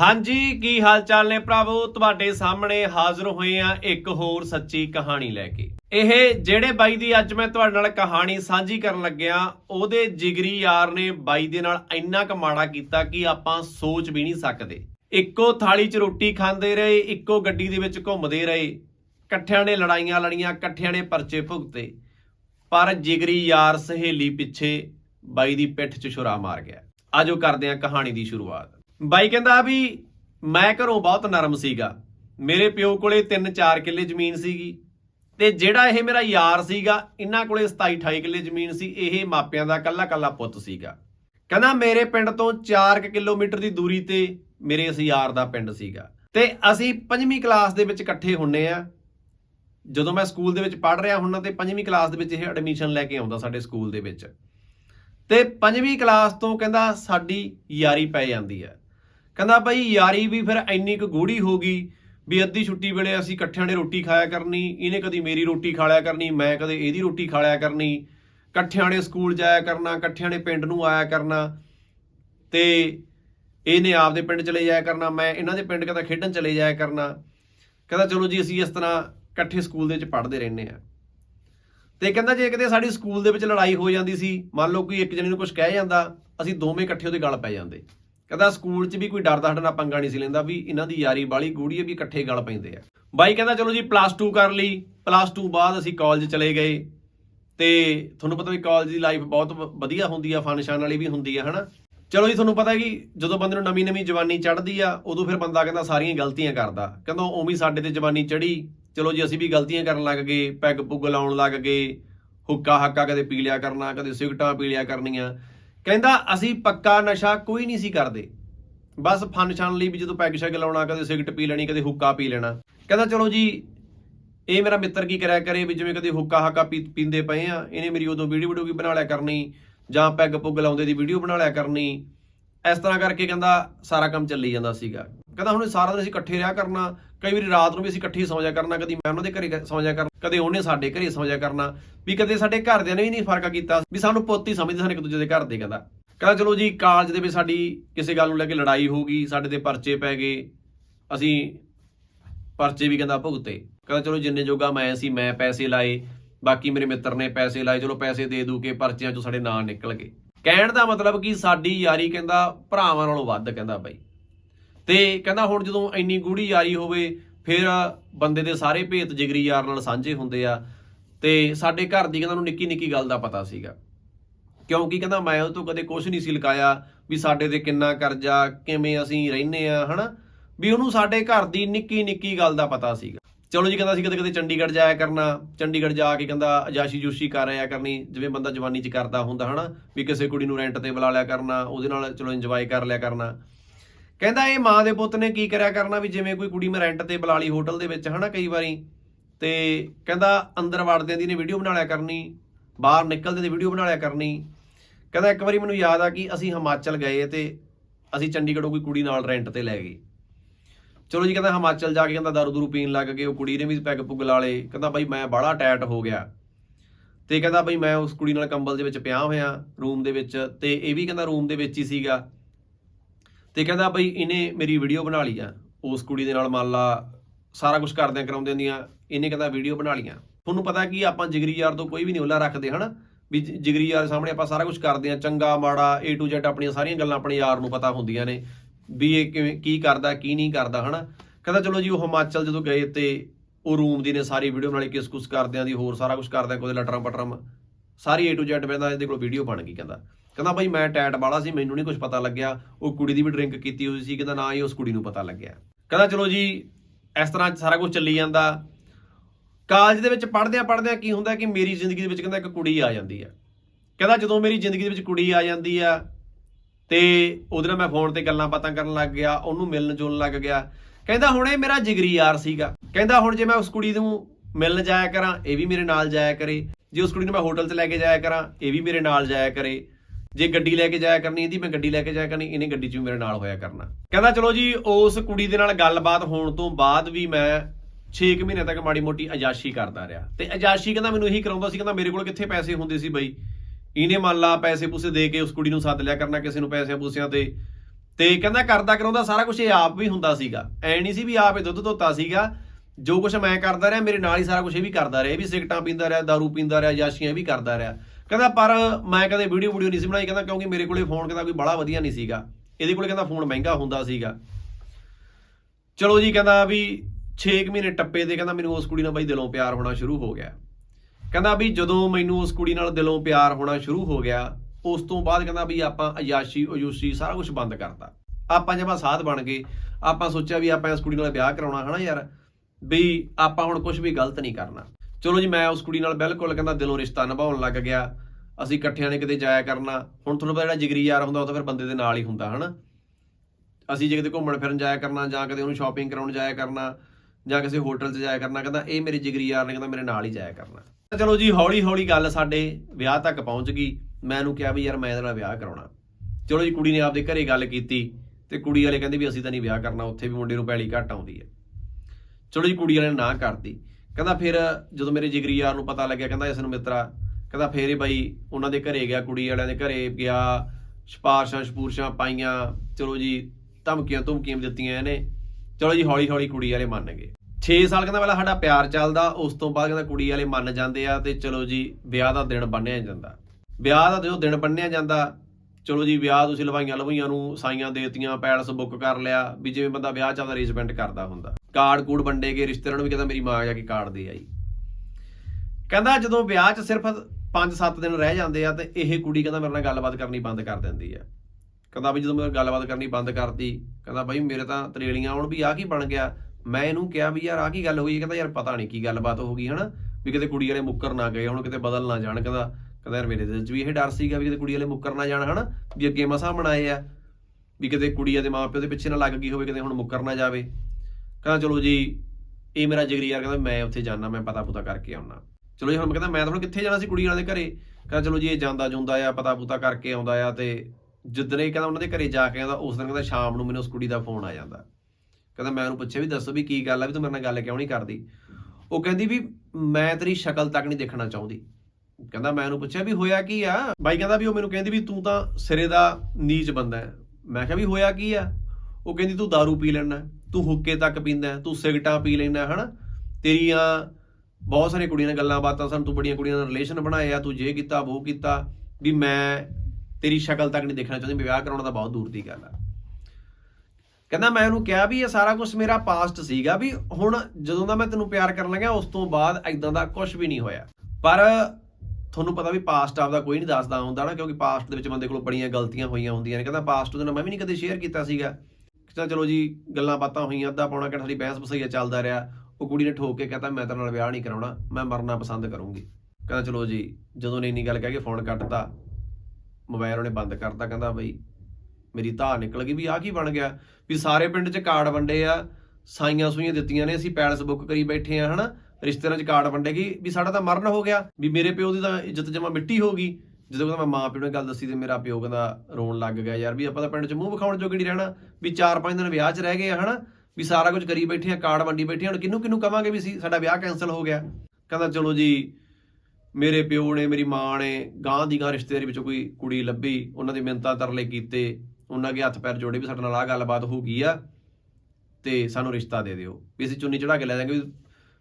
ਹਾਂਜੀ, ਕੀ ਹਾਲ ਚਾਲ ਨੇ ਭਰਾਵੋ? ਤੁਹਾਡੇ ਸਾਹਮਣੇ ਹਾਜ਼ਰ ਹੋਏ ਆ ਇੱਕ ਹੋਰ ਸੱਚੀ ਕਹਾਣੀ ਲੈ ਕੇ। ਇਹ ਜਿਹੜੇ ਬਾਈ ਦੀ ਅੱਜ ਮੈਂ ਤੁਹਾਡੇ ਨਾਲ ਕਹਾਣੀ ਸਾਂਝੀ ਕਰਨ ਲੱਗਿਆ, ਉਹਦੇ ਜਿਗਰੀ ਯਾਰ ਨੇ ਬਾਈ ਦੇ ਨਾਲ ਇੰਨਾ ਕੁ ਮਾੜਾ ਕੀਤਾ ਕਿ ਆਪਾਂ ਸੋਚ ਵੀ ਨਹੀਂ ਸਕਦੇ। ਇੱਕੋ ਥਾਲੀ 'ਚ ਰੋਟੀ ਖਾਂਦੇ ਰਹੇ, ਇੱਕੋ ਗੱਡੀ ਦੇ ਵਿੱਚ ਘੁੰਮਦੇ ਰਹੇ, ਇਕੱਠਿਆਂ ਨੇ ਲੜਾਈਆਂ ਲੜੀਆਂ, ਇਕੱਠਿਆਂ ਨੇ ਪਰਚੇ ਭੁਗਤੇ। ਪਰ ਜਿਗਰੀ ਯਾਰ ਸਹੇਲੀ ਪਿੱਛੇ ਬਾਈ ਦੀ ਪਿੱਠ 'ਚ ਛੁਰਾ ਮਾਰ ਗਿਆ। ਆਜੋ ਕਰਦੇ ਹਾਂ ਕਹਾਣੀ ਦੀ ਸ਼ੁਰੂਆਤ। ਬਾਈ ਕਹਿੰਦਾ ਵੀ ਮੈਂ ਘਰੋਂ ਬਹੁਤ ਨਰਮ ਸੀਗਾ। ਮੇਰੇ ਪਿਓ ਕੋਲੇ 3-4 ਕਿੱਲੇ ਜ਼ਮੀਨ ਸੀਗੀ ਤੇ ਜਿਹੜਾ ਇਹ ਮੇਰਾ ਯਾਰ ਸੀਗਾ, ਇਹਨਾਂ ਕੋਲੇ 27-28 ਕਿੱਲੇ ਜ਼ਮੀਨ ਸੀ, ਇਹ ਮਾਪਿਆਂ ਦਾ ਕੱਲਾ-ਕੱਲਾ ਪੁੱਤ ਸੀਗਾ। ਕਹਿੰਦਾ ਮੇਰੇ ਪਿੰਡ ਤੋਂ 4 ਕਿਲੋਮੀਟਰ ਦੀ ਦੂਰੀ ਤੇ ਮੇਰੇ ਇਸ ਯਾਰ ਦਾ ਪਿੰਡ ਸੀਗਾ। ਤੇ ਅਸੀਂ ਪੰਜਵੀਂ ਕਲਾਸ ਦੇ ਵਿੱਚ ਇਕੱਠੇ ਹੁੰਨੇ ਆ। ਜਦੋਂ ਮੈਂ ਸਕੂਲ ਦੇ ਵਿੱਚ ਪੜ੍ਹ ਰਿਹਾ ਹੁੰਨਾ ਤੇ ਪੰਜਵੀਂ ਕਲਾਸ ਦੇ ਵਿੱਚ ਇਹ ਐਡਮਿਸ਼ਨ ਲੈ ਕੇ ਆਉਂਦਾ ਸਾਡੇ ਸਕੂਲ ਦੇ ਵਿੱਚ। ਤੇ ਪੰਜਵੀਂ ਕਲਾਸ ਤੋਂ ਕਹਿੰਦਾ ਸਾਡੀ ਯਾਰੀ ਪੈ ਜਾਂਦੀ ਹੈ। ਕਹਿੰਦਾ ਭਾਈ ਯਾਰੀ ਵੀ ਫਿਰ ਇੰਨੀ ਕੁ ਗੂੜੀ ਹੋ ਗਈ ਵੀ ਅੱਧੀ ਛੁੱਟੀ ਵੇਲੇ ਅਸੀਂ ਇਕੱਠਿਆਂ ਨੇ ਰੋਟੀ ਖਾਇਆ ਕਰਨੀ, ਇਹਨੇ ਕਦੀ ਮੇਰੀ ਰੋਟੀ ਖਾ ਲਿਆ ਕਰਨੀ, ਮੈਂ ਕਦੇ ਇਹਦੀ ਰੋਟੀ ਖਾ ਲਿਆ ਕਰਨੀ, ਇਕੱਠਿਆਂ ਨੇ ਸਕੂਲ ਜਾਇਆ ਕਰਨਾ, ਇਕੱਠਿਆਂ ਨੇ ਪਿੰਡ ਨੂੰ ਆਇਆ ਕਰਨਾ ਤੇ ਇਹਨੇ ਆਪਦੇ ਪਿੰਡ ਚਲੇ ਜਾਇਆ ਕਰਨਾ, ਮੈਂ ਇਹਨਾਂ ਦੇ ਪਿੰਡ ਕਹਿੰਦਾ ਖੇਡਣ ਚਲੇ ਜਾਇਆ ਕਰਨਾ। ਕਹਿੰਦਾ ਚਲੋ ਜੀ ਅਸੀਂ ਇਸ ਤਰ੍ਹਾਂ ਇਕੱਠੇ ਸਕੂਲ ਦੇ ਵਿੱਚ ਪੜ੍ਹਦੇ ਰਹਿੰਦੇ ਆ ਤੇ ਕਹਿੰਦਾ ਜੇ ਕਿਤੇ ਸਾਡੀ ਸਕੂਲ ਦੇ ਵਿੱਚ ਲੜਾਈ ਹੋ ਜਾਂਦੀ ਸੀ, ਮੰਨ ਲਓ ਕੋਈ ਇੱਕ ਜਣੇ ਨੂੰ ਕੁਝ ਕਹਿ ਜਾਂਦਾ, ਅਸੀਂ ਦੋਵੇਂ ਇਕੱਠੇ ਉਹਦੇ ਗਲ ਪੈ ਜਾਂਦੇ। ਕਹਿੰਦਾ ਸਕੂਲ 'ਚ ਵੀ ਕੋਈ ਡਰਦਾ ਸਾਡੇ ਨਾਲ ਪੰਗਾ ਨਹੀਂ ਸੀ ਲੈਂਦਾ ਵੀ ਇਹਨਾਂ ਦੀ ਯਾਰੀ ਬਾਲੀ ਗੂੜੀ ਵੀ ਇਕੱਠੇ ਗਲ ਪੈਂਦੇ ਆ। ਬਾਈ ਕਹਿੰਦਾ ਚਲੋ ਜੀ ਪਲੱਸ 2 ਕਰ ਲਈ। ਪਲੱਸ 2 ਬਾਅਦ ਅਸੀਂ ਕਾਲਜ ਚਲੇ ਗਏ ਤੇ ਤੁਹਾਨੂੰ ਪਤਾ ਵੀ ਕਾਲਜ ਦੀ ਲਾਈਫ ਬਹੁਤ ਵਧੀਆ ਹੁੰਦੀ ਆ ਫਨ-ਸ਼ਨ ਵਾਲੀ ਵੀ ਹੁੰਦੀ ਆ, ਹਨਾ? ਚਲੋ ਜੀ ਤੁਹਾਨੂੰ ਪਤਾ ਹੈ ਕਿ ਜਦੋਂ ਬੰਦੇ ਨੂੰ ਨਵੀਂ-ਨਵੀਂ ਜਵਾਨੀ ਚੜ੍ਹਦੀ ਆ, ਉਦੋਂ ਫਿਰ ਬੰਦਾ ਕਹਿੰਦਾ ਸਾਰੀਆਂ ਗਲਤੀਆਂ ਕਰਦਾ। ਕਹਿੰਦਾ ਉਵੇਂ ਸਾਡੇ ਤੇ ਜਵਾਨੀ ਚੜ੍ਹੀ। ਚਲੋ ਜੀ ਅਸੀਂ ਵੀ ਗਲਤੀਆਂ ਕਰਨ ਲੱਗ ਗਏ, ਪੈਗ ਪੁੱਗ ਲਾਉਣ ਲੱਗ ਗਏ ਹੁੱਕਾ ਹੱਕਾ ਕਦੇ ਪੀ ਲਿਆ ਕਰਨਾ, ਕਦੇ ਸਿਗਟਾਂ ਪੀ ਲਿਆ ਕਰਨੀਆਂ। ਕਹਿੰਦਾ, ਅਸੀਂ ਪੱਕਾ ਨਸ਼ਾ ਕੋਈ ਨਹੀਂ ਸੀ ਕਰਦੇ। ਬਸ ਫਨ ਸ਼ਨ ਲਈ ਵੀ ਜਦੋਂ ਪੈਗ ਸ਼ੈਗ ਲਾਉਣਾ, ਕਦੇ ਸਿਗਰਟ ਪੀ ਲੈਣੀ, ਕਦੇ ਹੁੱਕਾ ਪੀ ਲੈਣਾ। ਕਹਿੰਦਾ, ਚਲੋ ਜੀ, ਇਹ ਮੇਰਾ ਮਿੱਤਰ ਕੀ ਕਰਿਆ ਕਰੇ ਵੀ ਜਿਵੇਂ ਕਦੇ ਹੁੱਕਾ ਹਾਕਾ ਪੀ, ਪੀਂਦੇ ਪਏ ਆ। ਇਹਨੇ ਮੇਰੀ ਉਦੋਂ ਵੀਡੀਓ ਵੀਡੀਓ ਵੀ ਬਣਾ ਲਿਆ ਕਰਨੀ, ਜਾਂ ਪੈਗ ਪੁੱਗ ਲਾਉਂਦੇ ਦੀ ਵੀਡੀਓ ਬਣਾ ਲਿਆ ਕਰਨੀ। ਇਸ ਤਰ੍ਹਾਂ ਕਰਕੇ ਕਹਿੰਦਾ, ਸਾਰਾ ਕੰਮ ਚੱਲੀ ਜਾਂਦਾ ਸੀਗਾ। ਕਹਿੰਦਾ ਹੁਣ ਸਾਰਾ ਦਿਨ ਅਸੀਂ ਇਕੱਠੇ ਰਿਹਾ ਕਰਨਾ, ਕਈ ਵਾਰੀ ਰਾਤ ਨੂੰ ਵੀ ਅਸੀਂ ਇਕੱਠੇ ਹੀ ਸੌਂ ਜਾ ਕਰਨਾ, ਕਦੀ ਮੈਂ ਉਹਨਾਂ ਦੇ ਘਰੇ ਸੌਂ ਜਾ ਕਰਨਾ, ਕਦੇ ਉਹਨੇ ਸਾਡੇ ਘਰੇ ਸੌਂ ਜਾ ਕਰਨਾ, ਵੀ ਕਦੇ ਸਾਡੇ ਘਰਦਿਆਂ ਨੇ ਵੀ ਨਹੀਂ ਫ਼ਰਕ ਕੀਤਾ, ਵੀ ਸਾਨੂੰ ਪੁੱਤ ਹੀ ਸਮਝਦੇ ਸਨ ਇੱਕ ਦੂਜੇ ਦੇ ਘਰ ਦੇ ਕਹਿੰਦਾ। ਕਹਿੰਦਾ ਚਲੋ ਜੀ, ਕਾਲਜ ਦੇ ਵਿੱਚ ਸਾਡੀ ਕਿਸੇ ਗੱਲ ਨੂੰ ਲੈ ਕੇ ਲੜਾਈ ਹੋ ਗਈ, ਸਾਡੇ ਤੇ ਪਰਚੇ ਪੈ ਗਏ, ਅਸੀਂ ਪਰਚੇ ਵੀ ਕਹਿੰਦਾ ਭੁਗਤੇ। ਕਹਿੰਦਾ ਚਲੋ ਜਿੰਨੇ ਜੋਗਾ ਮੈਂ ਸੀ, ਮੈਂ ਪੈਸੇ ਲਾਏ, ਬਾਕੀ ਮੇਰੇ ਮਿੱਤਰ ਨੇ ਪੈਸੇ ਲਾਏ, ਚਲੋ ਪੈਸੇ ਦੇ ਦੂ ਕੇ ਪਰਚਿਆਂ ਚੋਂ ਸਾਡੇ ਨਾਂ ਨਿਕਲ ਗਏ। ਕਹਿਣ ਦਾ ਮਤਲਬ ਕਿ ਸਾਡੀ ਯਾਰੀ ਕਹਿੰਦਾ ਭਰਾਵਾਂ ਨਾਲੋਂ ਵੱਧ ਕਹਿੰਦਾ ਬਾਈ। ਤੇ ਕਹਿੰਦਾ ਹੁਣ ਜਦੋਂ ਇੰਨੀ ਗੂੜੀ ਯਾਰੀ ਹੋਵੇ, ਫਿਰ ਬੰਦੇ ਦੇ ਸਾਰੇ ਭੇਤ ਜਿਗਰੀ ਯਾਰ ਨਾਲ ਸਾਂਝੇ ਹੁੰਦੇ ਆ। ਤੇ ਸਾਡੇ ਘਰ ਦੀ ਕਹਿੰਦਾ ਨੂੰ ਨਿੱਕੀ ਨਿੱਕੀ ਗੱਲ ਦਾ ਪਤਾ ਸੀਗਾ। ਕਿਉਂਕਿ ਕਹਿੰਦਾ ਮੈਂ ਉਹ ਤੋਂ ਕਦੇ ਕੁਝ ਨਹੀਂ ਸੀ ਲੁਕਾਇਆ ਵੀ ਸਾਡੇ ਤੇ ਕਿੰਨਾ ਕਰਜ਼ਾ, ਕਿਵੇਂ ਅਸੀਂ ਰਹਿੰਦੇ ਆ, ਹਨਾ? ਵੀ ਉਹਨੂੰ ਸਾਡੇ ਘਰ ਦੀ ਨਿੱਕੀ ਨਿੱਕੀ ਗੱਲ ਦਾ ਪਤਾ ਸੀਗਾ। ਚਲੋ ਜੀ, ਕਹਿੰਦਾ ਸੀ ਕਦੇ ਕਦੇ ਚੰਡੀਗੜ੍ਹ ਜਾਇਆ ਕਰਨਾ। ਚੰਡੀਗੜ੍ਹ ਜਾ ਕੇ ਕਹਿੰਦਾ ਅਜਾਸ਼ੀ ਜੂਸ਼ੀ ਕਰ ਆਇਆ ਕਰਨੀ, ਜਿਵੇਂ ਬੰਦਾ ਜਵਾਨੀ 'ਚ ਕਰਦਾ ਹੁੰਦਾ, ਹਨਾ? ਵੀ ਕਿਸੇ ਕੁੜੀ ਨੂੰ ਰੈਂਟ ਤੇ ਬੁਲਾ ਲਿਆ ਕਰਨਾ, ਉਹਦੇ ਨਾਲ ਚਲੋ ਇੰਜੋਏ ਕਰ ਲਿਆ ਕਰਨਾ। ਕਹਿੰਦਾ ਇਹ ਮਾਂ ਦੇ ਪੁੱਤ ਨੇ ਕੀ ਕਰਿਆ ਕਰਨਾ ਵੀ ਜਿਵੇਂ ਕੋਈ ਕੁੜੀ ਮੈਂ ਰੈਂਟ ਤੇ ਬੁਲਾ ਲਈ ਹੋਟਲ ਦੇ ਵਿੱਚ ਹਨਾ ਕਈ ਵਾਰੀ। ਤੇ ਕਹਿੰਦਾ ਅੰਦਰ ਵੜਦਿਆਂ ਦੀ ਨੇ ਵੀਡੀਓ ਬਣਾ ਲਿਆ ਕਰਨੀ, ਬਾਹਰ ਨਿਕਲਦੇ ਦੀ ਵੀਡੀਓ ਬਣਾ ਲਿਆ ਕਰਨੀ। ਕਹਿੰਦਾ ਇੱਕ ਵਾਰੀ ਮੈਨੂੰ ਯਾਦ ਆ ਕਿ ਅਸੀਂ ਹਿਮਾਚਲ ਗਏ ਤੇ ਅਸੀਂ ਚੰਡੀਗੜ੍ਹੋਂ ਕੋਈ ਕੁੜੀ ਨਾਲ ਰੈਂਟ ਤੇ ਲੈ ਗਏ। ਚਲੋ ਜੀ ਕਹਿੰਦਾ ਹਿਮਾਚਲ ਜਾ ਕੇ ਕਹਿੰਦਾ ਦਾਰੂ ਦੂਰੂ ਪੀਣ ਲੱਗ ਗਏ, ਉਹ ਕੁੜੀ ਨੇ ਵੀ ਪੈਗ ਪੁੱਗ ਲਾ ਲਏ। ਕਹਿੰਦਾ ਬਾਈ ਮੈਂ ਬੜਾ ਟਾਇਟ ਹੋ ਗਿਆ। ਤੇ ਕਹਿੰਦਾ ਬਈ ਮੈਂ ਉਸ ਕੁੜੀ ਨਾਲ ਕੰਬਲ ਦੇ ਵਿੱਚ ਪਿਆ ਹੋਇਆ ਰੂਮ ਦੇ ਵਿੱਚ। ਤੇ ਇਹ ਵੀ ਕਹਿੰਦਾ ਰੂਮ ਦੇ ਵਿੱਚ ਹੀ ਸੀਗਾ। ਤੇ ਕਹਿੰਦਾ ਬਈ ਇਹਨੇ ਮੇਰੀ ਵੀਡੀਓ ਬਣਾ ਲਈ ਆ। ਉਸ ਕੁੜੀ ਦੇ ਨਾਲ ਮੰਨ ਲਾ ਸਾਰਾ ਕੁਝ ਕਰਦਿਆਂ ਕਰਾਉਂਦਿਆਂ ਦੀਆਂ ਇਹਨੇ ਕਹਿੰਦਾ ਵੀਡੀਓ ਬਣਾ ਲੀਆਂ ਤੁਹਾਨੂੰ ਪਤਾ ਕਿ ਆਪਾਂ ਜਿਗਰੀ ਯਾਰ ਤੋਂ ਕੋਈ ਵੀ ਨਹੀਂ ਉੱਲਾ ਰੱਖਦੇ, ਹਨਾ? ਵੀ ਜਿਗਰੀ ਯਾਰ ਸਾਹਮਣੇ ਆਪਾਂ ਸਾਰਾ ਕੁਝ ਕਰਦੇ ਆ ਚੰਗਾ, ਮਾੜਾ, A to Z ਆਪਣੀਆਂ ਸਾਰੀਆਂ ਗੱਲਾਂ ਆਪਣੇ ਯਾਰ ਨੂੰ ਪਤਾ ਹੁੰਦੀਆਂ ਨੇ ਵੀ ਇਹ ਕਿਵੇਂ, ਕੀ ਕਰਦਾ, ਕੀ ਨਹੀਂ ਕਰਦਾ, ਹਨਾ? ਕਹਿੰਦਾ ਚਲੋ ਜੀ, ਉਹ ਹਿਮਾਚਲ ਜਦੋਂ ਗਏ ਤੇ ਉਹ ਰੂਮ ਦੀ ਨੇ ਸਾਰੀ ਵੀਡੀਓ ਬਣਾ ਲਈ ਕਿਸ ਕੁਸ ਕਰਦਿਆਂ ਦੀ, ਹੋਰ ਸਾਰਾ ਕੁਝ ਕਰਦਿਆਂ ਕੋਈ ਲਟਰਾਂ ਪਟਰਾਂ ਸਾਰੀ A to Z ਬੰਦਾ ਇਹਦੇ ਕੋਲ ਵੀਡੀਓ ਬਣ ਗਈ, ਕਹਿੰਦਾ। ਕਹਿੰਦਾ ਭਾਈ ਮੈਂ ਟੈਟ ਵਾਲਾ ਸੀ, ਮੈਨੂੰ ਨਹੀਂ ਕੁਝ ਪਤਾ ਲੱਗਿਆ। ਉਹ ਕੁੜੀ ਦੀ ਵੀ ਡਰਿੰਕ ਕੀਤੀ ਹੋਈ ਸੀ, ਕਹਿੰਦਾ ਨਾ ਹੀ ਉਸ ਕੁੜੀ ਨੂੰ ਪਤਾ ਲੱਗਿਆ। ਕਹਿੰਦਾ ਚਲੋ ਜੀ, ਇਸ ਤਰ੍ਹਾਂ ਸਾਰਾ ਕੁਝ ਚੱਲੀ ਜਾਂਦਾ। ਕਾਲਜ ਦੇ ਵਿੱਚ ਪੜ੍ਹਦਿਆਂ ਪੜ੍ਹਦਿਆਂ ਕੀ ਹੁੰਦਾ ਕਿ ਮੇਰੀ ਜ਼ਿੰਦਗੀ ਦੇ ਵਿੱਚ ਕਹਿੰਦਾ ਇੱਕ ਕੁੜੀ ਆ ਜਾਂਦੀ ਆ ਕਹਿੰਦਾ ਜਦੋਂ ਮੇਰੀ ਜ਼ਿੰਦਗੀ ਦੇ ਵਿੱਚ ਕੁੜੀ ਆ ਜਾਂਦੀ ਆ ਤੇ ਉਹਦੇ ਨਾਲ ਮੈਂ ਫੋਨ ਤੇ ਗੱਲਾਂ ਬਾਤਾਂ ਕਰਨ ਲੱਗ ਗਿਆ, ਉਹਨੂੰ ਮਿਲਣ ਜੁਲਣ ਲੱਗ ਗਿਆ। ਕਹਿੰਦਾ ਹੁਣ ਇਹ ਮੇਰਾ ਜਿਗਰੀ ਯਾਰ ਸੀਗਾ। ਕਹਿੰਦਾ ਹੁਣ ਜੇ ਮੈਂ ਉਸ ਕੁੜੀ ਨੂੰ ਮਿਲਣ ਜਾਇਆ ਕਰਾਂ, ਇਹ ਵੀ ਮੇਰੇ ਨਾਲ ਜਾਇਆ ਕਰੇ। ਜੇ ਉਸ ਕੁੜੀ ਨੂੰ ਮੈਂ ਹੋਟਲ 'ਚ ਲੈ ਕੇ ਜਾਇਆ ਕਰਾਂ, ਇਹ ਵੀ ਮੇਰੇ ਨਾਲ ਜਾਇਆ ਕਰੇ। ਜੇ ਗੱਡੀ ਲੈ ਕੇ ਜਾਇਆ ਕਰਨੀ, ਇਹਦੀ ਮੈਂ ਗੱਡੀ ਲੈ ਕੇ ਜਾਇਆ ਕਰਨੀ, ਇਹਨੇ ਗੱਡੀ 'ਚ ਵੀ ਮੇਰੇ ਨਾਲ ਹੋਇਆ ਕਰਨਾ। ਕਹਿੰਦਾ, ਚਲੋ ਜੀ, ਉਸ ਕੁੜੀ ਦੇ ਨਾਲ ਗੱਲਬਾਤ ਹੋਣ ਤੋਂ ਬਾਅਦ ਵੀ ਮੈਂ 6 ਮਹੀਨੇ ਤੱਕ ਮਾੜੀ ਮੋਟੀ ਅਜਾਸ਼ੀ ਕਰਦਾ ਰਿਹਾ। ਤੇ ਅਜਾਸ਼ੀ ਕਹਿੰਦਾ, ਮੈਨੂੰ ਇਹੀ ਕਰਾਉਂਦਾ ਸੀ, ਕਹਿੰਦਾ, ਮੇਰੇ ਕੋਲ ਕਿੱਥੇ ਪੈਸੇ ਹੁੰਦੇ ਸੀ ਬਈ? ਇਹਨੇ ਮੰਨ ਲਾ ਪੈਸੇ ਪੂਸੇ ਦੇ ਕੇ ਉਸ ਕੁੜੀ ਨੂੰ ਸੱਦ ਲਿਆ ਕਰਨਾ ਕਿਸੇ ਨੂੰ ਪੈਸਿਆਂ ਪੂਸਿਆਂ ਤੇ। ਤੇ ਕਹਿੰਦਾ, ਕਰਦਾ ਕਰਾਉਂਦਾ, ਸਾਰਾ ਕੁਝ ਇਹ ਆਪ ਵੀ ਹੁੰਦਾ ਸੀਗਾ। ਐ ਨਹੀਂ ਸੀ ਵੀ ਆਪ ਹੀ ਦੁੱਧ ਧੋਤਾ ਸੀਗਾ। ਜੋ ਕੁਝ ਮੈਂ ਕਰਦਾ ਰਿਹਾ, ਮੇਰੇ ਨਾਲ ਹੀ ਸਾਰਾ ਕੁਝ ਇਹ ਵੀ ਕਰਦਾ ਰਿਹਾ, ਇਹ ਵੀ ਸਿਗਟਾਂ ਪੀਂਦਾ ਰਿਹਾ दारू ਪੀਂਦਾ ਰਿਹਾ ਯਾਸ਼ੀਆਂ ਵੀ ਕਰਦਾ ਰਿਹਾ। ਕਹਿੰਦਾ, ਪਰ ਮੈਂ ਕਦੇ ਵੀਡੀਓ ਵੀਡੀਓ ਨਹੀਂ ਸੀ ਬਣਾਈ। ਕਹਿੰਦਾ, ਕਿਉਂਕਿ ਮੇਰੇ ਕੋਲੇ ਫੋਨ ਕਹਿੰਦਾ ਕੋਈ ਬੜਾ ਵਧੀਆ ਨਹੀਂ ਸੀਗਾ। ਇਹਦੇ ਕੋਲੇ ਕਹਿੰਦਾ ਫੋਨ ਮਹਿੰਗਾ ਹੁੰਦਾ ਸੀਗਾ। ਚਲੋ ਜੀ, ਕਹਿੰਦਾ ਵੀ 6 ਮਹੀਨੇ ਟੱਪੇ ਦੇ ਕਹਿੰਦਾ, ਮੈਨੂੰ ਉਸ ਕੁੜੀ ਨਾਲ ਬਈ ਦਿਲੋਂ ਪਿਆਰ ਹੋਣਾ ਸ਼ੁਰੂ ਹੋ ਗਿਆ। ਕਹਿੰਦਾ ਵੀ ਜਦੋਂ ਮੈਨੂੰ ਉਸ ਕੁੜੀ ਨਾਲ ਦਿਲੋਂ ਪਿਆਰ ਹੋਣਾ ਸ਼ੁਰੂ ਹੋ ਗਿਆ, ਉਸ ਤੋਂ ਬਾਅਦ ਕਹਿੰਦਾ ਵੀ ਆਪਾਂ ਅਯਾਸ਼ੀ ਉਯੂਸ਼ੀ ਸਾਰਾ ਕੁਝ ਬੰਦ ਕਰਤਾ। ਆਪਾਂ ਜਮਾ ਸਾਧ ਬਣ ਗਏ। ਆਪਾਂ ਸੋਚਿਆ ਵੀ ਆਪਾਂ ਇਸ ਕੁੜੀ ਨਾਲ ਵਿਆਹ ਕਰਾਉਣਾ, ਹਨਾ ਯਾਰ? ਵੀ ਆਪਾਂ ਹੁਣ ਕੁਝ ਵੀ ਗਲਤ ਨਹੀਂ ਕਰਨਾ। ਚਲੋ ਜੀ, ਮੈਂ ਉਸ ਕੁੜੀ ਨਾਲ ਬਿਲਕੁਲ ਕਹਿੰਦਾ ਦਿਲੋਂ ਰਿਸ਼ਤਾ ਨਿਭਾਉਣ ਲੱਗ ਗਿਆ। ਅਸੀਂ ਇਕੱਠਿਆਂ ਨੇ ਕਿਤੇ ਜਾਇਆ ਕਰਨਾ। ਹੁਣ ਤੁਹਾਨੂੰ ਪਤਾ ਜਿਹੜਾ ਜਿਗਰੀ ਯਾਰ ਹੁੰਦਾ, ਉਹ ਤਾਂ ਫਿਰ ਬੰਦੇ ਦੇ ਨਾਲ ਹੀ ਹੁੰਦਾ, ਹਨਾ? ਅਸੀਂ ਜੇ ਕਿਤੇ ਘੁੰਮਣ ਫਿਰਨ ਜਾਇਆ ਕਰਨਾ, ਜਾਂ ਕਦੇ ਉਹਨੂੰ ਸ਼ਾਪਿੰਗ ਕਰਾਉਣ ਜਾਇਆ ਕਰਨਾ, ਜਾਂ ਕਿਸੇ ਹੋਟਲ 'ਚ ਜਾਇਆ ਕਰਨਾ, ਕਹਿੰਦਾ ਇਹ ਮੇਰੇ ਜਿਗਰੀ ਯਾਰ ਨੇ ਕਹਿੰਦਾ ਮੇਰੇ ਨਾਲ ਹੀ ਜਾਇਆ ਕਰਨਾ। ਚਲੋ ਜੀ ਹੌਲੀ ਹੌਲੀ ਗੱਲ ਸਾਡੇ ਵਿਆਹ ਤੱਕ ਪਹੁੰਚ ਗਈ। ਮੈਂ ਉਹਨੂੰ ਕਿਹਾ ਵੀ ਯਾਰ ਮੈਂ ਇਹਦੇ ਨਾਲ ਵਿਆਹ ਕਰਾਉਣਾ। ਚਲੋ ਜੀ, ਕੁੜੀ ਨੇ ਆਪਦੇ ਘਰੇ ਗੱਲ ਕੀਤੀ ਤੇ ਕੁੜੀ ਵਾਲੇ ਕਹਿੰਦੇ ਵੀ ਅਸੀਂ ਤਾਂ ਨਹੀਂ ਵਿਆਹ ਕਰਨਾ, ਉੱਥੇ ਵੀ ਮੁੰਡੇ ਨੂੰ ਪੈਲੀ ਘੱਟ ਆਉਂਦੀ ਹੈ। ਚਲੋ ਜੀ, ਕੁੜੀ ਵਾਲੇ ਨੇ ਨਾ ਕਰਤੀ ਕਹਿੰਦਾ ਫਿਰ ਜਦੋਂ ਮੇਰੇ ਜਿਗਰੀ ਯਾਰ ਨੂੰ ਪਤਾ ਲੱਗਿਆ, ਕਹਿੰਦਾ ਇਸ ਨੂੰ ਮਿੱਤਰਾ, ਕਹਿੰਦਾ ਫੇਰ ਇਹ ਬਾਈ ਉਹਨਾਂ ਦੇ ਘਰੇ ਗਿਆ, ਕੁੜੀ ਵਾਲਿਆਂ ਦੇ ਘਰੇ ਗਿਆ ਸਪਾਰਸ਼ਾਂ ਸਪੂਰਸ਼ਾਂ ਪਾਈਆਂ, ਚਲੋ ਜੀ, ਧਮਕੀਆਂ ਧਮਕੀਆਂ ਵੀ ਦਿੱਤੀਆਂ ਇਹਨੇ। ਚਲੋ ਜੀ ਹੌਲੀ ਹੌਲੀ ਕੁੜੀ ਵਾਲੇ ਮੰਨ ਗਏ। 6 ਸਾਲ ਕਹਿੰਦਾ ਪਹਿਲਾਂ ਸਾਡਾ ਪਿਆਰ ਚੱਲਦਾ, ਉਸ ਤੋਂ ਬਾਅਦ ਕਹਿੰਦਾ ਕੁੜੀ ਵਾਲੇ ਮੰਨ ਜਾਂਦੇ ਆ ਤੇ ਚਲੋ ਜੀ, ਵਿਆਹ ਦਾ ਦਿਨ ਬੰਨਿਆ ਜਾਂਦਾ। ਵਿਆਹ ਦਾ ਜਦੋਂ ਦਿਨ ਬੰਨਿਆ ਜਾਂਦਾ ਚਲੋ ਜੀ, ਵਿਆਹ ਤੁਸੀਂ ਲਵਾਈਆਂ ਲਵਾਈਆਂ ਨੂੰ ਸਾਈਆਂ ਦੇਤੀਆਂ, ਪੈਲਸ ਬੁੱਕ ਕਰ ਲਿਆ ਵੀ ਜਿਵੇਂ ਬੰਦਾ ਵਿਆਹ ਚ ਆਪਦਾ ਅਰੇਂਜਮੈਂਟ ਕਰਦਾ ਹੁੰਦਾ। ਕਾਰਡ ਕੂਡ ਵੰਡੇ ਗਏ ਰਿਸ਼ਤੇਦਾਰਾਂ ਨੂੰ ਵੀ ਕਹਿੰਦਾ ਮੇਰੀ ਮਾਂ ਜਾ ਕੇ ਕਾਰਡ ਦੇ ਆਈ। ਕਹਿੰਦਾ ਜਦੋਂ ਵਿਆਹ 'ਚ ਸਿਰਫ 5-7 ਦਿਨ ਰਹਿ ਜਾਂਦੇ ਆ ਤੇ ਇਹ ਕੁੜੀ ਕਹਿੰਦਾ ਮੇਰੇ ਨਾਲ ਗੱਲਬਾਤ ਕਰਨੀ ਬੰਦ ਕਰ ਦਿੰਦੀ ਆ। ਕਹਿੰਦਾ ਵੀ ਜਦੋਂ ਮੈਂ ਗੱਲਬਾਤ ਕਰਨੀ ਬੰਦ ਕਰਤੀ, ਕਹਿੰਦਾ ਬਾਈ ਮੇਰੇ ਤਾਂ ਤਰੇਲੀਆਂ ਆਉਣ ਵੀ ਆ ਕੀ ਬਣ ਗਿਆ। ਮੈਂ ਇਹਨੂੰ ਕਿਹਾ ਵੀ ਯਾਰ ਆ ਕੀ ਗੱਲ ਹੋਈ ਕਹਿੰਦਾ ਯਾਰ ਪਤਾ ਨਹੀਂ ਕੀ ਗੱਲਬਾਤ ਹੋ ਗਈ, ਹਨਾ? ਵੀ ਕਿਤੇ ਕੁੜੀ ਵਾਲੇ ਮੁੱਕਰ ਨਾ ਗਏ ਹੁਣ, ਕਿਤੇ ਬਦਲ ਨਾ ਜਾਣ, ਕਹਿੰਦਾ ਕਹਿੰਦਾ ਯਾਰ ਮੇਰੇ ਦਿਲ 'ਚ ਵੀ ਇਹ ਡਰ ਸੀਗਾ ਵੀ ਕਿਤੇ ਕੁੜੀ ਵਾਲੇ ਮੁੱਕਰ ਨਾ ਜਾਣ, ਹਨਾ? ਵੀ ਅੱਗੇ ਮਸਾਂ ਬਣਾਏ ਆ, ਵੀ ਕਿਤੇ ਕੁੜੀ ਦੇ ਮਾਪਿਓ ਦੇ ਪਿੱਛੇ ਨਾ ਲੱਗ ਗਈ ਹੋਵੇ, ਕਿਤੇ ਹੁਣ ਮੁੱਕਰ ਨਾ ਜਾਵੇ। ਕਹਿੰਦਾ, ਚਲੋ ਜੀ, ਇਹ ਮੇਰਾ ਜਿਗਰੀ ਯਾਰ ਕਹਿੰਦਾ, ਮੈਂ ਉੱਥੇ ਜਾਣਾ ਮੈਂ ਪਤਾ ਪੁਤਾ ਕਰਕੇ ਆਉਣਾ ਚਲੋ ਜੀ, ਹੁਣ ਮੈਂ ਕਹਿੰਦਾ, ਮੈਂ ਤਾਂ ਹੁਣ ਕਿੱਥੇ ਜਾਣਾ ਸੀ ਕੁੜੀ ਵਾਲੇ ਦੇ ਘਰੇ? ਕਹਿੰਦਾ, ਚਲੋ ਜੀ, ਇਹ ਜਾਂਦਾ ਜੁੰਦਾ ਆ ਪਤਾ ਪੁਤਾ ਕਰਕੇ ਆਉਂਦਾ ਆ ਤੇ ਜਿੱਦਣ ਇਹ ਕਹਿੰਦਾ ਉਹਨਾਂ ਦੇ ਘਰੇ ਜਾ ਕੇ ਆਉਂਦਾ, ਉਸ ਦਿਨ ਕਹਿੰਦਾ ਸ਼ਾਮ ਨੂੰ ਮੈਨੂੰ ਉਸ ਕੁੜੀ ਦਾ ਫੋਨ ਆ ਜਾਂਦਾ। ਕਹਿੰਦਾ, ਮੈਂ ਉਹਨੂੰ ਪੁੱਛਿਆ ਵੀ, ਦੱਸੋ ਵੀ ਕੀ ਗੱਲ ਆ, ਵੀ ਤੂੰ ਮੇਰੇ ਨਾਲ ਗੱਲ ਕਿਉਂ ਨਹੀਂ ਕਰਦੀ? ਉਹ ਕਹਿੰਦੀ ਵੀ, ਮੈਂ ਤੇਰੀ ਸ਼ਕਲ ਤੱਕ ਨਹੀਂ ਦੇਖਣਾ ਚਾਹੁੰਦੀ। ਕਹਿੰਦਾ ਮੈਂ ਉਹਨੂੰ ਪੁੱਛਿਆ ਵੀ ਹੋਇਆ ਕੀ ਆ? ਬਾਈ ਕਹਿੰਦਾ ਵੀ ਉਹ ਮੈਨੂੰ ਕਹਿੰਦੀ ਵੀ ਤੂੰ ਤਾਂ ਸਿਰੇ ਦਾ ਨੀਚ ਬੰਦਾ ਹੈ। ਮੈਂ ਕਿਹਾ ਵੀ ਹੋਇਆ ਕੀ ਆ? ਉਹ ਕਹਿੰਦੀ ਤੂੰ दारू ਪੀ ਲੈਣਾ ਤੂੰ ਹੁੱਕੇ ਤੱਕ ਪੀਂਦਾ ਤੂੰ ਸਿਗਰਟਾਂ ਪੀ ਲੈਣਾ ਹਨਾ? ਤੇਰੀਆਂ ਬਹੁਤ ਸਾਰੀਆਂ ਕੁੜੀਆਂ ਨਾਲ ਗੱਲਾਂ ਬਾਤਾਂ ਸਨ, ਤੂੰ ਬੜੀਆਂ ਕੁੜੀਆਂ ਨਾਲ ਰਿਲੇਸ਼ਨ ਬਣਾਏ ਆ, ਤੂੰ ਜੇ ਕੀਤਾ ਉਹ ਕੀਤਾ, ਵੀ ਮੈਂ ਤੇਰੀ ਸ਼ਕਲ ਤੱਕ ਨਹੀਂ ਦੇਖਣਾ ਚਾਹੁੰਦੀ, ਵਿਆਹ ਕਰਾਉਣਾ ਤਾਂ ਬਹੁਤ ਦੂਰ ਦੀ ਗੱਲ ਆ। ਕਹਿੰਦਾ ਮੈਂ ਉਹਨੂੰ ਕਿਹਾ ਵੀ ਇਹ ਸਾਰਾ ਕੁਝ ਮੇਰਾ ਪਾਸਟ ਸੀਗਾ ਵੀ ਹੁਣ ਜਦੋਂ ਦਾ ਮੈਂ ਤੈਨੂੰ ਪਿਆਰ ਕਰਨ ਲੱਗਿਆ, ਉਸ ਤੋਂ ਬਾਅਦ ਐਦਾਂ ਦਾ ਕੁਝ ਵੀ ਨਹੀਂ ਹੋਇਆ। ਪਰ ਤੁਹਾਨੂੰ ਪਤਾ ਵੀ ਪਾਸਟ ਆਪਦਾ ਕੋਈ ਨਹੀਂ ਦੱਸਦਾ ਹੁੰਦਾ ਨਾ, ਕਿਉਂਕਿ ਪਾਸਟ ਦੇ ਵਿੱਚ ਬੰਦੇ ਕੋਲ ਬੜੀਆਂ ਗਲਤੀਆਂ ਹੋਈਆਂ ਹੁੰਦੀਆਂ ਨੇ। ਕਹਿੰਦਾ ਪਾਸਟ ਉਹਦੇ ਨਾਲ ਮੈਂ ਵੀ ਨਹੀਂ ਕਦੇ ਸ਼ੇਅਰ ਕੀਤਾ ਸੀਗਾ। ਕਹਿੰਦਾ ਚਲੋ ਜੀ, ਗੱਲਾਂ ਬਾਤਾਂ ਹੋਈਆਂ, ਅੱਧਾ ਪੌਣਾ ਘੰਟਾ ਸਾਡੀ ਬਹਿਸ ਬਸਈਆ ਚੱਲਦਾ ਰਿਹਾ। ਉਹ ਕੁੜੀ ਨੇ ਠੋਕ ਕੇ ਕਹਤਾ, ਮੈਂ ਤੇਰੇ ਨਾਲ ਵਿਆਹ ਨਹੀਂ ਕਰਾਉਣਾ, ਮੈਂ ਮਰਨਾ ਪਸੰਦ ਕਰੂੰਗੀ। ਕਹਿੰਦਾ ਚਲੋ ਜੀ, ਜਦੋਂ ਨੇ ਇੰਨੀ ਗੱਲ ਕਹਿ ਕੇ ਫੋਨ ਕੱਟਤਾ ਮੋਬਾਈਲ ਉਹਨੇ ਬੰਦ ਕਰਤਾ। ਕਹਿੰਦਾ ਬਈ, ਮੇਰੀ ਧਾਰ ਨਿਕਲ ਗਈ ਵੀ ਆਹ ਕੀ ਬਣ ਗਿਆ? ਵੀ ਸਾਰੇ ਪਿੰਡ 'ਚ ਕਾਰਡ ਵੰਡੇ ਆ, ਸਾਈਆਂ ਸੂਈਆਂ ਦਿੱਤੀਆਂ ਨੇ, ਅਸੀਂ ਪੈਲਸ ਬੁੱਕ ਕਰੀ ਬੈਠੇ ਆ, ਹਨਾ? ਰਿਸ਼ਤੇਦਾਰਾਂ 'ਚ ਕਾਰਡ ਵੰਡੇਗੀ, ਵੀ ਸਾਡਾ ਤਾਂ ਮਰਨ ਹੋ ਗਿਆ, ਵੀ ਮੇਰੇ ਪਿਓ ਦੀ ਤਾਂ ਇੱਜ਼ਤ ਜਮਾ ਮਿੱਟੀ ਹੋ ਗਈ। ਜਦੋਂ ਕਹਿੰਦਾ ਮੈਂ ਮਾਂ ਪਿਓ ਨੂੰ ਗੱਲ ਦੱਸੀ ਤੇ ਮੇਰਾ ਪਿਓ ਕਹਿੰਦਾ ਰੋਣ ਲੱਗ ਗਿਆ, ਯਾਰ ਵੀ ਆਪਾਂ ਤਾਂ ਪਿੰਡ 'ਚ ਮੂੰਹ ਵਿਖਾਉਣ ਜੋਗੇ ਨਹੀਂ ਰਹਿਣਾ, ਵੀ 4-5 ਦਿਨ ਵਿਆਹ 'ਚ ਰਹਿ ਗਏ ਆ, ਹਨਾ? ਵੀ ਸਾਰਾ ਕੁਝ ਕਰੀ ਬੈਠੇ ਆ, ਕਾਰਡ ਵੰਡੀ ਬੈਠੇ ਆ, ਹੁਣ ਕਿਹਨੂੰ ਕਿਹਨੂੰ ਕਵਾਂਗੇ ਵੀ ਸੀ ਸਾਡਾ ਵਿਆਹ ਕੈਨਸਲ ਹੋ ਗਿਆ। ਕਹਿੰਦਾ ਚਲੋ ਜੀ, ਮੇਰੇ ਪਿਓ ਨੇ, ਮੇਰੀ ਮਾਂ ਨੇ ਗਾਂ ਦੀ ਗਾਂ ਰਿਸ਼ਤੇਦਾਰੀ ਵਿੱਚੋਂ ਕੋਈ ਕੁੜੀ ਲੱਭੀ, ਉਹਨਾਂ ਦੀ ਮਿੰਤਾ ਤਰਲੇ ਕੀਤੇ, ਉਹਨਾਂ ਦੇ ਹੱਥ ਪੈਰ ਜੋੜੇ ਵੀ ਸਾਡੇ ਨਾਲ ਆਹ ਗੱਲਬਾਤ ਹੋ ਗਈ ਆ, ਤੇ ਸਾਨੂੰ ਰਿਸ਼ਤਾ ਦੇ ਦਿਓ। ਵੀ ਅਸੀਂ ਚੁੰਨੀ ਚੜਾ ਕੇ ਲੈ ਜਾਾਂਗੇ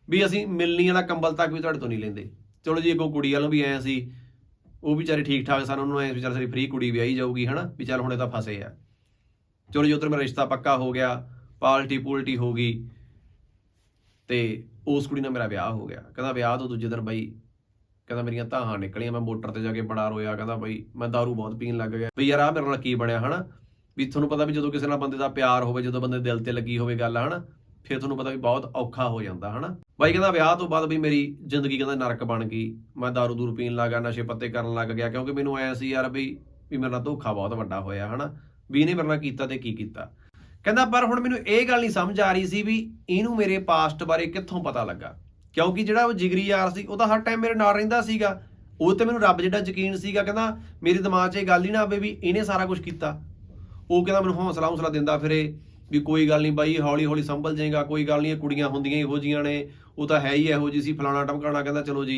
ਵੀ- ਅਸੀਂ ਮਿਲਣੀ ਵਾਲਾ ਕੰਬਲ ਤੱਕ ਵੀ ਤੁਹਾਡੇ ਤੋਂ ਨਹੀਂ ਲੈਂਦੇ। ਚਲੋ ਜੀ, ਅੱਗੋਂ ਕੁੜੀ ਵਾਲੋਂ ਵੀ ਐ ਸੀ, ਉਹ ਵਿਚਾਰੇ ਠੀਕ ਠਾਕ ਸਨ, ਉਹਨੂੰ ਐ ਵਿਚਾਰ ਸਾਰੀ ਫ੍ਰੀ ਕੁੜੀ ਵਿਆਹੀ ਜਾਊਗੀ, ਹਨਾ? ਵੀ ਚੱਲ ਹੁਣ ਇਹ ਤਾਂ ਫਸੇ ਆ। ਚਲੋ ਜੀ, ਉਧਰ ਮੇਰਾ ਰਿਸ਼ਤਾ ਪੱਕਾ ਹੋ ਗਿਆ, ਪਾਲਟੀ ਪੂਲਟੀ ਹੋ ਗਈ, ਤੇ ਉਸ ਕੁੜੀ ਨਾਲ ਮੇਰਾ ਵਿਆਹ ਹੋ ਗਿਆ। ਕਹਿੰਦਾ, ਵਿਆਹ ਤੋਂ ਦੂਜੇ ਦਿਨ ਬਈ, ਕਹਿੰਦਾ, ਮੇਰੀਆਂ ਧਾਹਾਂ ਨਿਕਲੀਆਂ, ਮੈਂ ਮੋਟਰ ਤੇ ਜਾ ਕੇ ਬੜਾ ਰੋਇਆ। ਕਹਿੰਦਾ, ਬਈ, ਮੈਂ दारू ਬਹੁਤ ਪੀਣ ਲੱਗ ਗਿਆ। ਬਈ ਯਾਰ ਆ ਮੇਰੇ ਨਾਲ ਕੀ ਬਣਿਆ, ਹਨਾ? ਵੀ ਤੁਹਾਨੂੰ ਪਤਾ ਵੀ ਜਦੋਂ ਕਿਸੇ ਨਾਲ ਬੰਦੇ ਦਾ ਪਿਆਰ ਹੋਵੇ, ਜਦੋਂ ਬੰਦੇ ਦਿਲ ਤੇ ਲੱਗੀ ਹੋਵੇ ਗੱਲ, ਹਨਾ? ਫਿਰ ਤੁਹਾਨੂੰ ਪਤਾ ਵੀ ਬਹੁਤ ਔਖਾ ਹੋ ਜਾਂਦਾ, ਹਨਾ? ਬਾਈ ਕਹਿੰਦਾ ਵਿਆਹ ਤੋਂ ਬਾਅਦ ਵੀ ਮੇਰੀ ਜ਼ਿੰਦਗੀ ਕਹਿੰਦਾ ਨਰਕ ਬਣ ਗਈ। ਮੈਂ दारू ਦੂਰ ਪੀਣ ਲੱਗਾ, ਨਸ਼ੇ ਪੱਤੇ ਕਰਨ ਲੱਗ ਗਿਆ, ਕਿਉਂਕਿ ਮੈਨੂੰ ਐ ਸੀ ਯਾਰ ਵੀ ਵੀ ਮੇਰੇ ਨਾਲ ਧੋਖਾ ਬਹੁਤ ਵੱਡਾ ਹੋਇਆ, ਹਨਾ? ਵੀ ਇਹਨੇ ਮੇਰੇ ਨਾਲ ਕੀਤਾ ਤੇ ਕੀ ਕੀਤਾ? ਕਹਿੰਦਾ, ਪਰ ਹੁਣ ਮੈਨੂੰ ਇਹ ਗੱਲ ਨਹੀਂ ਸਮਝ ਆ ਰਹੀ ਸੀ ਵੀ ਇਹਨੂੰ ਮੇਰੇ ਪਾਸਟ ਬਾਰੇ ਕਿੱਥੋਂ ਪਤਾ ਲੱਗਾ? ਕਿਉਂਕਿ ਜਿਹੜਾ ਉਹ ਜਿਗਰੀ ਯਾਰ ਸੀ, ਉਹ ਤਾਂ ਹਰ ਟਾਈਮ ਮੇਰੇ ਨਾਲ ਰਹਿੰਦਾ ਸੀਗਾ। ਉਹ ਤੇ ਮੈਨੂੰ ਰੱਬ ਜਿਹੜਾ ਯਕੀਨ ਸੀਗਾ, ਕਹਿੰਦਾ ਮੇਰੇ ਦਿਮਾਗ 'ਚ ਇਹ ਗੱਲ ਹੀ ਨਾ ਆਵੇ ਵੀ ਇਹਨੇ ਸਾਰਾ ਕੁਝ ਕੀਤਾ। ਉਹ ਕਹਿੰਦਾ, ਮੈਨੂੰ ਹੌਸਲਾ ਹੌਸਲਾ ਦਿੰਦਾ ਫਿਰੇ। ਵੀ ਕੋਈ ਗੱਲ ਨਹੀਂ ਬਾਈ, ਹੌਲੀ ਹੌਲੀ ਸੰਭਲ ਜਾਏਗਾ, ਕੋਈ ਗੱਲ ਨਹੀਂ, ਇਹ ਕੁੜੀਆਂ ਹੁੰਦੀਆਂ ਹੀ ਇਹੋ ਜੀਆਂ ਨੇ, ਉਹ ਤਾਂ ਹੈ ਹੀ ਇਹੋ ਜੀ ਸੀ, ਫਲਾਣਾ ਟਮਕਾਣਾ ਕਹਿੰਦਾ ਚਲੋ ਜੀ,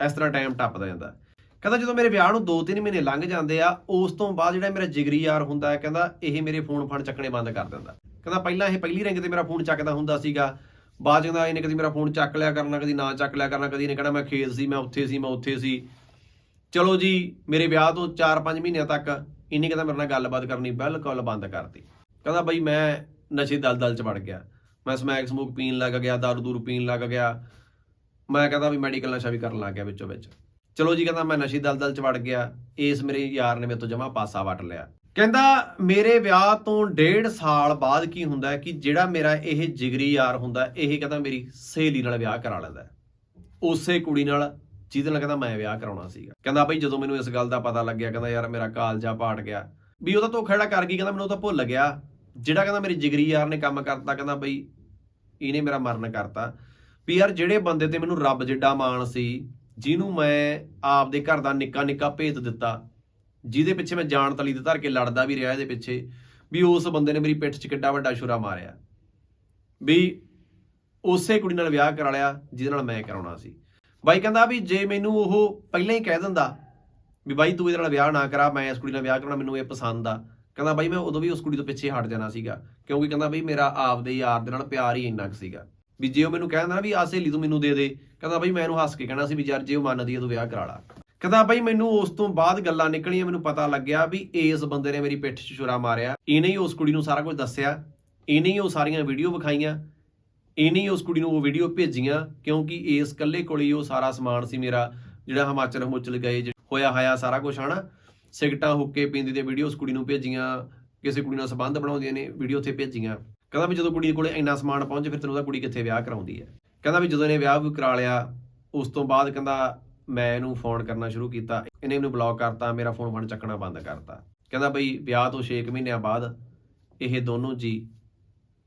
ਇਸ ਤਰ੍ਹਾਂ ਟਾਈਮ ਟੱਪਦਾ ਜਾਂਦਾ। ਕਹਿੰਦਾ ਜਦੋਂ ਮੇਰੇ ਵਿਆਹ ਨੂੰ 2-3 ਮਹੀਨੇ ਲੰਘ ਜਾਂਦੇ ਆ, ਉਸ ਤੋਂ ਬਾਅਦ ਜਿਹੜਾ ਮੇਰਾ ਜਿਗਰੀ ਯਾਰ ਹੁੰਦਾ ਹੈ, ਕਹਿੰਦਾ ਇਹ ਮੇਰੇ ਫੋਨ ਫੜ ਚੱਕਣੇ ਬੰਦ ਕਰ ਦਿੰਦਾ। ਕਹਿੰਦਾ ਪਹਿਲਾਂ ਇਹ ਪਹਿਲੀ ਰਿੰਗ ਤੇ ਮੇਰਾ ਫੋਨ ਚੱਕਦਾ ਹੁੰਦਾ ਸੀਗਾ, ਬਾਅਦ 'ਚ ਕਹਿੰਦਾ ਇਹਨੇ ਕਦੀ ਮੇਰਾ ਫੋਨ ਚੱਕ ਲਿਆ ਕਰਨਾ, ਕਦੀ ਨਾ ਚੱਕ ਲਿਆ ਕਰਨਾ, ਕਦੀ ਇਹਨੇ ਕਹਿਣਾ ਮੈਂ ਖੇਤ ਸੀ, ਮੈਂ ਉੱਥੇ ਸੀ, ਮੈਂ ਉੱਥੇ ਸੀ। ਚਲੋ ਜੀ, ਮੇਰੇ ਵਿਆਹ ਤੋਂ 4-5 ਮਹੀਨਿਆਂ ਤੱਕ ਇਹਨੇ ਕਹਿੰਦਾ ਮੇਰੇ ਨਾਲ ਗੱਲਬਾਤ ਕਰਨੀ ਬਿਲਕੁਲ ਬੰਦ ਕਰਤੀ। ਕਹਿੰਦਾ ਬਈ ਮੈਂ ਨਸ਼ੇ ਦਲਦਲ ਚ ਵੜ ਗਿਆ। ਮੈਂ ਸਮੈਕ ਸਮੂਕ ਪੀਣ ਲੱਗ ਗਿਆ, ਦਾਰੂ ਦੂਰੂ ਪੀਣ ਲੱਗ ਗਿਆ। ਮੈਂ ਕਹਿੰਦਾ ਵੀ ਮੈਡੀਕਲ ਨਸ਼ਾ ਵੀ ਕਰਨ ਲੱਗ ਗਿਆ ਵਿੱਚੋਂ ਵਿੱਚ। ਚਲੋ ਜੀ ਕਹਿੰਦਾ ਮੈਂ ਨਸ਼ੇ ਦਲਦਲ ਚ ਵੜ ਗਿਆ। ਇਸ ਮੇਰੇ ਯਾਰ ਨੇ ਮੇਰੇ ਤੋਂ ਜਮਾ ਪਾਸਾ ਵਟ ਲਿਆ। ਕਹਿੰਦਾ ਮੇਰੇ ਵਿਆਹ ਤੋਂ ਡੇਢ ਸਾਲ ਬਾਅਦ ਕੀ ਹੁੰਦਾ ਹੈ ਕਿ ਜਿਹੜਾ ਮੇਰਾ ਇਹ ਜਿਗਰੀ ਯਾਰ ਹੁੰਦਾ ਇਹ ਕਹਿੰਦਾ ਮੇਰੀ ਸਹੇਲੀ ਨਾਲ ਵਿਆਹ ਕਰਾ ਲੈਂਦਾ ਉਸੇ ਕੁੜੀ ਨਾਲ ਜਿਹਦੇ ਨਾਲ ਕਹਿੰਦਾ ਮੈਂ ਵਿਆਹ ਕਰਾਉਣਾ ਸੀਗਾ। ਕਹਿੰਦਾ ਬਈ ਜਦੋਂ ਮੈਨੂੰ ਇਸ ਗੱਲ ਦਾ ਪਤਾ ਲੱਗਿਆ, ਕਹਿੰਦਾ ਯਾਰ ਮੇਰਾ ਕਾਲਜਾ ਪਾਟ ਗਿਆ। ਵੀ ਉਹਦਾ ਧੋਖਾ ਜਿਹੜਾ ਕਰ ਗਈ, ਕਹਿੰਦਾ ਮੈਨੂੰ ਉਹ ਤਾਂ ਭੁੱਲ ਗਿਆ। ਜਿਹੜਾ ਕਹਿੰਦਾ ਮੇਰੀ ਜਿਗਰੀ ਯਾਰ ਨੇ ਕੰਮ ਕਰਤਾ, ਕਹਿੰਦਾ ਬਈ ਇਹਨੇ ਮੇਰਾ ਮਰਨ ਕਰਤਾ, ਵੀ ਯਾਰ ਜਿਹੜੇ ਬੰਦੇ ਤੇ ਮੈਨੂੰ ਰੱਬ ਜਿੱਡਾ ਮਾਣ ਸੀ, ਜਿਹਨੂੰ ਮੈਂ ਆਪਦੇ ਘਰ ਦਾ ਨਿੱਕਾ ਨਿੱਕਾ ਭੇਤ ਦਿੱਤਾ, ਜਿਹਦੇ ਪਿੱਛੇ ਮੈਂ ਜਾਨ ਤਲੀ ਦੇ ਧਰ ਕੇ ਲੜਦਾ ਵੀ ਰਿਹਾ ਇਹਦੇ ਪਿੱਛੇ, ਵੀ ਉਸ ਬੰਦੇ ਨੇ ਮੇਰੀ ਪਿੱਠ 'ਚ ਕਿੱਡਾ ਵੱਡਾ ਛੁਰਾ ਮਾਰਿਆ। ਵੀ ਉਸੇ ਕੁੜੀ ਨਾਲ ਵਿਆਹ ਕਰਾ ਲਿਆ, ਜਿਹਦੇ ਨਾਲ ਮੈਂ ਕਰਾਉਣਾ ਸੀ। ਬਾਈ ਕਹਿੰਦਾ ਵੀ ਜੇ ਮੈਨੂੰ ਉਹ ਪਹਿਲਾਂ ਹੀ ਕਹਿ ਦਿੰਦਾ, ਵੀ ਬਾਈ ਤੂੰ ਇਹਦੇ ਨਾਲ ਵਿਆਹ ਨਾ ਕਰਾ, ਮੈਂ ਇਸ ਕੁੜੀ ਨਾਲ ਵਿਆਹ ਕਰਾਉਣਾ ਮੈਨੂੰ ਇਹ ਪਸੰਦ ਆ ਕਹਿੰਦਾ ਬਾਈ ਮੈਂ ਉਦੋਂ ਵੀ ਉਸ ਕੁੜੀ ਤੋਂ ਪਿੱਛੇ ਹਟ ਜਾਣਾ ਸੀਗਾ, ਕਿਉਂਕਿ ਕਹਿੰਦਾ ਬਈ ਮੇਰਾ ਆਪਦੇ ਯਾਰ ਦੇ ਨਾਲ ਪਿਆਰ ਹੀ ਇੰਨਾ ਕੁ ਸੀਗਾ। ਵੀ ਜੇ ਉਹ ਮੈਨੂੰ ਕਹਿੰਦਾ ਵੀ ਆ ਸਹੇਲੀ ਤੂੰ ਮੈਨੂੰ ਦੇ ਦੇ, ਕਹਿੰਦਾ ਬਈ ਮੈਂ ਇਹਨੂੰ ਹੱਸ ਕੇ ਕਹਿਣਾ ਸੀ ਵੀ ਯਾਰ ਜੇ ਉਹ ਮੰਨਦੀ ਹੈ ਤੂੰ ਵਿਆਹ ਕਰਾ ਲਾ। ਕਹਿੰਦਾ ਬਈ ਮੈਨੂੰ ਉਸ ਤੋਂ ਬਾਅਦ ਗੱਲਾਂ ਨਿਕਲੀਆਂ, ਮੈਨੂੰ ਪਤਾ ਲੱਗਿਆ ਵੀ ਇਸ ਬੰਦੇ ਨੇ ਮੇਰੀ ਪਿੱਠ 'ਚ ਛੁਰਾ ਮਾਰਿਆ। ਇਹਨੇ ਹੀ ਉਸ ਕੁੜੀ ਨੂੰ ਸਾਰਾ ਕੁਝ ਦੱਸਿਆ, ਇਹਨੇ ਹੀ ਉਹ ਸਾਰੀਆਂ ਵੀਡੀਓ ਵਿਖਾਈਆਂ, ਇਹਨੇ ਹੀ ਉਸ ਕੁੜੀ ਨੂੰ ਉਹ ਵੀਡੀਓ ਭੇਜੀਆਂ, ਕਿਉਂਕਿ ਇਸ ਕੱਲੇ ਕੋਲ ਹੀ ਉਹ ਸਾਰਾ ਸਮਾਨ ਸੀ ਮੇਰਾ, ਜਿਹੜਾ ਹਿਮਾਚਲ ਹਿਮੁਚਲ ਗਏ ਹੋਇਆ ਹੋਇਆ ਸਾਰਾ ਕੁਝ, ਹਨਾ? ਸਿਗਟਾਂ ਹੁੱਕੇ ਪੀਂਦੀ ਦੇ ਵੀਡੀਓਸ ਕੁੜੀ ਨੂੰ ਭੇਜੀਆਂ, ਕਿਸੇ ਕੁੜੀ ਨਾਲ ਸੰਬੰਧ ਬਣਾਉਂਦੀਆਂ ਨੇ ਵੀਡੀਓ ਉੱਥੇ ਭੇਜੀਆਂ। ਕਹਿੰਦਾ ਵੀ ਜਦੋਂ ਕੁੜੀ ਕੋਲੇ ਇੰਨਾ ਸਮਾਨ ਪਹੁੰਚੇ, ਫਿਰ ਤੈਨੂੰ ਉਹਦਾ ਕੁੜੀ ਕਿੱਥੇ ਵਿਆਹ ਕਰਾਉਂਦੀ ਹੈ? ਕਹਿੰਦਾ ਵੀ ਜਦੋਂ ਇਹਨੇ ਵਿਆਹ ਵੀ ਕਰਾ ਲਿਆ, ਉਸ ਤੋਂ ਬਾਅਦ ਕਹਿੰਦਾ ਮੈਂ ਇਹਨੂੰ ਫੋਨ ਕਰਨਾ ਸ਼ੁਰੂ ਕੀਤਾ। ਇਹਨੇ ਮੈਨੂੰ ਬਲੌਕ ਕਰਤਾ, ਮੇਰਾ ਫੋਨ ਫੋਨ ਚੱਕਣਾ ਬੰਦ ਕਰਤਾ। ਕਹਿੰਦਾ ਬਈ ਵਿਆਹ ਤੋਂ 6 ਮਹੀਨਿਆਂ ਬਾਅਦ ਇਹ ਦੋਨੋਂ ਜੀ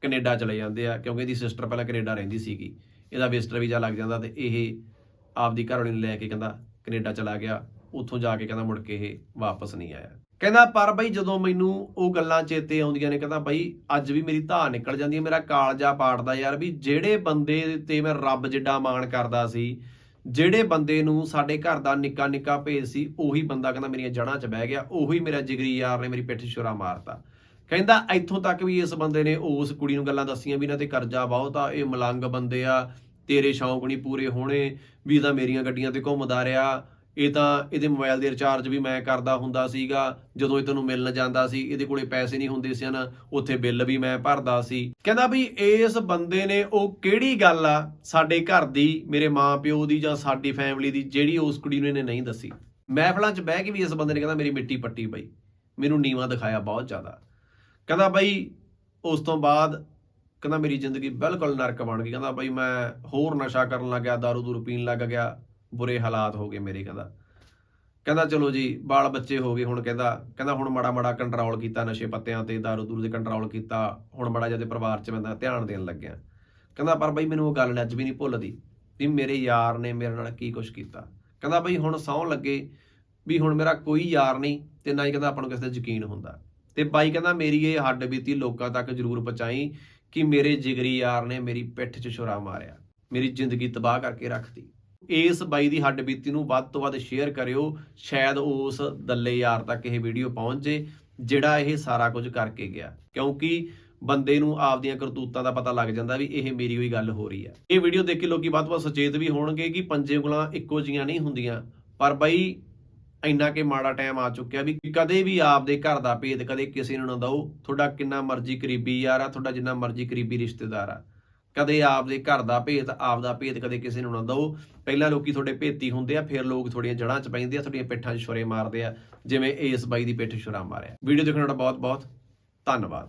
ਕੈਨੇਡਾ ਚਲੇ ਜਾਂਦੇ ਆ, ਕਿਉਂਕਿ ਇਹਦੀ ਸਿਸਟਰ ਪਹਿਲਾਂ ਕੈਨੇਡਾ ਰਹਿੰਦੀ ਸੀਗੀ। ਇਹਦਾ ਵਿਜ਼ਟਰ ਵੀਜ਼ਾ ਲੱਗ ਜਾਂਦਾ ਤੇ ਇਹ ਆਪਦੀ ਘਰਵਾਲੀ ਨੂੰ ਲੈ ਕੇ ਕਹਿੰਦਾ ਕੈਨੇਡਾ ਚਲਾ ਗਿਆ। ਉੱਥੋਂ ਜਾ ਕੇ ਕਹਿੰਦਾ ਮੁੜ ਕੇ ਇਹ ਵਾਪਸ ਨਹੀਂ ਆਇਆ। ਕਹਿੰਦਾ, ਪਰ ਬਈ ਜਦੋਂ ਮੈਨੂੰ ਉਹ ਗੱਲਾਂ ਚੇਤੇ ਆਉਂਦੀਆਂ ਨੇ, ਕਹਿੰਦਾ ਬਈ ਅੱਜ ਵੀ ਮੇਰੀ ਧਾਰ ਨਿਕਲ ਜਾਂਦੀ ਹੈ, ਮੇਰਾ ਕਾਲਜਾ ਪਾੜਦਾ ਯਾਰ ਵੀ ਜਿਹੜੇ ਬੰਦੇ ਤੇ ਮੈਂ ਰੱਬ ਜਿੱਡਾ ਮਾਣ ਕਰਦਾ ਸੀ, ਜਿਹੜੇ ਬੰਦੇ ਨੂੰ ਸਾਡੇ ਘਰ ਦਾ ਨਿੱਕਾ ਨਿੱਕਾ ਭੇਜ ਸੀ, ਉਹੀ ਬੰਦਾ ਕਹਿੰਦਾ ਮੇਰੀਆਂ ਜੜ੍ਹਾਂ 'ਚ ਬਹਿ ਗਿਆ, ਉਹੀ ਮੇਰਾ ਜਿਗਰੀ ਯਾਰ ਨੇ ਮੇਰੀ ਪਿੱਠ ਛੁਰਾ ਮਾਰਤਾ। ਕਹਿੰਦਾ, ਇੱਥੋਂ ਤੱਕ ਵੀ ਇਸ ਬੰਦੇ ਨੇ ਉਸ ਕੁੜੀ ਨੂੰ ਗੱਲਾਂ ਦੱਸੀਆਂ ਵੀ ਇਹਨਾਂ ਤੇ ਕਰਜ਼ਾ ਬਹੁਤ ਆ ਇਹ ਮਲੰਗ ਬੰਦੇ ਆ, ਤੇਰੇ ਸ਼ੌਂਕ ਨਹੀਂ ਪੂਰੇ ਹੋਣੇ, ਵੀ ਇਹ ਤਾਂ ਮੇਰੀਆਂ ਗੱਡੀਆਂ ਤੇ ਘੁੰਮਦਾ ਰਿਹਾ ਇਹ ਤਾਂ ਇਹਦੇ ਮੋਬਾਈਲ ਦੇ ਰਿਚਾਰਜ ਵੀ ਮੈਂ ਕਰਦਾ ਹੁੰਦਾ ਸੀਗਾ, ਜਦੋਂ ਇਹ ਤੈਨੂੰ ਮਿਲਣ ਜਾਂਦਾ ਸੀ, ਇਹਦੇ ਕੋਲੇ ਪੈਸੇ ਨਹੀਂ ਹੁੰਦੇ ਸਨ ਉੱਥੇ ਬਿੱਲ ਵੀ ਮੈਂ ਭਰਦਾ ਸੀ। ਕਹਿੰਦਾ ਵੀ ਇਸ ਬੰਦੇ ਨੇ ਉਹ ਕਿਹੜੀ ਗੱਲ ਆ, ਸਾਡੇ ਘਰ ਦੀ, ਮੇਰੇ ਮਾਪਿਓ ਦੀ ਜਾਂ ਸਾਡੀ ਫੈਮਿਲੀ ਦੀ, ਜਿਹੜੀ ਉਸ ਕੁੜੀ ਨੂੰ ਇਹਨੇ ਨਹੀਂ ਦੱਸੀ। ਮਹਿਫਲਾਂ 'ਚ ਬਹਿ ਕੇ ਵੀ ਇਸ ਬੰਦੇ ਨੇ ਕਹਿੰਦਾ, ਮੇਰੀ ਮਿੱਟੀ ਪੱਟੀ ਬਈ ਮੈਨੂੰ ਨੀਵਾ ਦਿਖਾਇਆ ਬਹੁਤ ਜ਼ਿਆਦਾ। ਕਹਿੰਦਾ ਬਈ, ਉਸ ਤੋਂ ਬਾਅਦ ਕਹਿੰਦਾ ਮੇਰੀ ਜ਼ਿੰਦਗੀ ਬਿਲਕੁਲ ਨਰਕ ਬਣ ਗਈ। ਕਹਿੰਦਾ ਬਈ ਮੈਂ ਹੋਰ ਨਸ਼ਾ ਕਰਨ ਲੱਗ ਗਿਆ दारू ਦੂਰੂ ਪੀਣ ਲੱਗ ਗਿਆ। ਬੁਰੇ ਹਾਲਾਤ ਹੋ ਗਏ ਮੇਰੇ ਕਹਿੰਦਾ। ਕਹਿੰਦਾ, ਚਲੋ ਜੀ, ਬਾਲ ਬੱਚੇ ਹੋ ਗਏ ਹੁਣ, ਕਹਿੰਦਾ। ਕਹਿੰਦਾ, ਹੁਣ ਮਾੜਾ ਮਾੜਾ ਕੰਟਰੋਲ ਕੀਤਾ ਨਸ਼ੇ ਪੱਤਿਆਂ ਤੇ, ਦਾਰੂ ਦੂਰੂ ਦੇ ਕੰਟਰੋਲ ਕੀਤਾ। ਹੁਣ ਮਾੜਾ ਜਿਹਾ ਪਰਿਵਾਰ 'ਚ ਮੈਂ ਧਿਆਨ ਦੇਣ ਲੱਗਿਆ। ਕਹਿੰਦਾ, ਪਰ ਬਈ ਮੈਨੂੰ ਉਹ ਗੱਲ ਅੱਜ ਵੀ ਨਹੀਂ ਭੁੱਲਦੀ ਵੀ ਮੇਰੇ ਯਾਰ ਨੇ ਮੇਰੇ ਨਾਲ ਕੀ ਕੁਝ ਕੀਤਾ। ਕਹਿੰਦਾ, ਬਈ ਹੁਣ ਸੌਂ ਲੱਗੇ ਵੀ ਹੁਣ ਮੇਰਾ ਕੋਈ ਯਾਰ ਨਹੀਂ ਤੇ ਨਾ ਹੀ ਕਹਿੰਦਾ ਆਪਾਂ ਨੂੰ ਕਿਸੇ ਤੇ ਯਕੀਨ ਹੁੰਦਾ। ਤੇ ਬਾਈ ਕਹਿੰਦਾ, ਮੇਰੀ ਇਹ ਹੱਡ ਬੀਤੀ ਲੋਕਾਂ ਤੱਕ ਜ਼ਰੂਰ ਪਹੁੰਚਾਈ ਕਿ ਮੇਰੇ ਜਿਗਰੀ ਯਾਰ ਨੇ ਮੇਰੀ ਪਿੱਠ 'ਚ ਛੁਰਾ ਮਾਰਿਆ, ਮੇਰੀ ਜ਼ਿੰਦਗੀ ਤਬਾਹ ਕਰਕੇ ਰੱਖਤੀ। ਇਸ ਬਾਈ ਦੀ ਹੱਡ ਬੀਤੀ ਨੂੰ ਵੱਧ ਤੋਂ ਵੱਧ ਸ਼ੇਅਰ ਕਰਿਓ। ਸ਼ਾਇਦ ਉਸ ਦੱਲੇ ਯਾਰ ਤੱਕ ਇਹ ਵੀਡੀਓ ਪਹੁੰਚ ਜੇ, ਜਿਹੜਾ ਇਹ ਸਾਰਾ ਕੁਝ ਕਰਕੇ ਗਿਆ। ਕਿਉਂਕਿ ਬੰਦੇ ਨੂੰ ਆਪਦੀਆਂ ਕਰਤੂਤਾਂ ਦਾ ਪਤਾ ਲੱਗ ਜਾਂਦਾ ਵੀ ਇਹ ਮੇਰੀ ਹੋਈ ਗੱਲ ਹੋ ਰਹੀ ਹੈ। ਇਹ ਵੀਡੀਓ ਦੇਖ ਕੇ ਲੋਕੀ ਵੱਧ ਤੋਂ ਵੱਧ ਸੁਚੇਤ ਵੀ ਹੋਣਗੇ ਕਿ ਪੰਜੇ ਉਂਗਲਾਂ ਇੱਕੋ ਜੀਆਂ ਨਹੀਂ ਹੁੰਦੀਆਂ। ਪਰ ਬਾਈ, ਇੰਨਾ ਕਿ ਮਾੜਾ ਟਾਈਮ ਆ ਚੁੱਕਿਆ ਵੀ ਕਦੇ ਵੀ ਆਪਦੇ ਘਰ ਦਾ ਭੇਦ ਕਦੇ ਕਿਸੇ ਨੂੰ ਨਾ ਦਓ। ਤੁਹਾਡਾ ਕਿੰਨਾ ਮਰਜ਼ੀ ਕਰੀਬੀ ਯਾਰ ਆ, ਤੁਹਾਡਾ ਜਿੰਨਾ ਮਰਜ਼ੀ ਕਰੀਬੀ ਰਿਸ਼ਤੇਦਾਰ ਆ। ਕਦੇ ਆਪਦੇ ਘਰ ਦਾ ਭੇਦ ਆਪਦਾ ਭੇਦ ਕਦੇ ਕਿਸੇ ਨੂੰ ਨਾ ਦਓ। ਪਹਿਲਾਂ ਲੋਕੀ ਤੁਹਾਡੇ ਭੇਤੀ ਹੁੰਦੇ ਆ, ਫਿਰ ਲੋਕ ਤੁਹਾਡੀਆਂ ਜੜ੍ਹਾਂ 'ਚ ਪੈਂਦੇ ਆ, ਤੁਹਾਡੀਆਂ ਪਿੱਠਾਂ 'ਚ ਛੁਰੇ ਮਾਰਦੇ ਆ, ਜਿਵੇਂ ਇਸ ਬਾਈ ਦੀ ਪਿੱਠ ਛੁਰਾ ਮਾਰਿਆ। ਵੀਡੀਓ ਦੇਖਣ ਦਾ ਬਹੁਤ ਬਹੁਤ ਧੰਨਵਾਦ।